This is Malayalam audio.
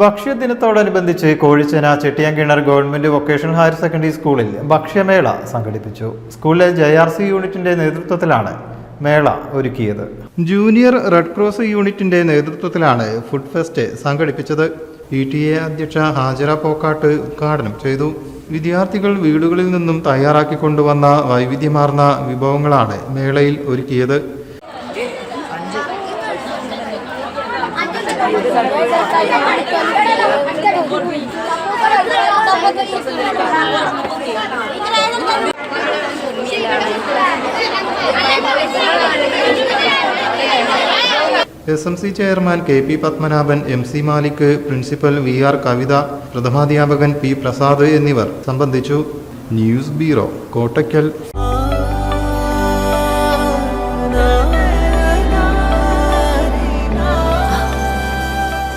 ഭക്ഷ്യദിനത്തോടനുബന്ധിച്ച് Kozhichena Chettiyankinar government vocational higher secondary സ്കൂളിൽ ഭക്ഷ്യമേള സംഘടിപ്പിച്ചു. സ്കൂളിലെ ജെ ആർ സി യൂണിറ്റിന്റെ നേതൃത്വത്തിലാണ് മേള ഒരുക്കിയത്. ജൂനിയർ റെഡ് ക്രോസ് യൂണിറ്റിന്റെ നേതൃത്വത്തിലാണ് ഫുഡ് ഫെസ്റ്റ് സംഘടിപ്പിച്ചത്. ഇ ടി എ അധ്യക്ഷ ഹാജര പോക്കാട്ട് ഉദ്ഘാടനം ചെയ്തു. വിദ്യാർത്ഥികൾ വീടുകളിൽ നിന്നും തയ്യാറാക്കി കൊണ്ടുവന്ന വൈവിധ്യമാർന്ന വിഭവങ്ങളാണ് മേളയിൽ ഒരുക്കിയത്. S M C chairman K P Padmanabhan M C Malik principal V R Kavitha പ്രഥമാധ്യാപകൻ P Prasad എന്നിവർ സംബന്ധിച്ചു. News bureau Kottakkal.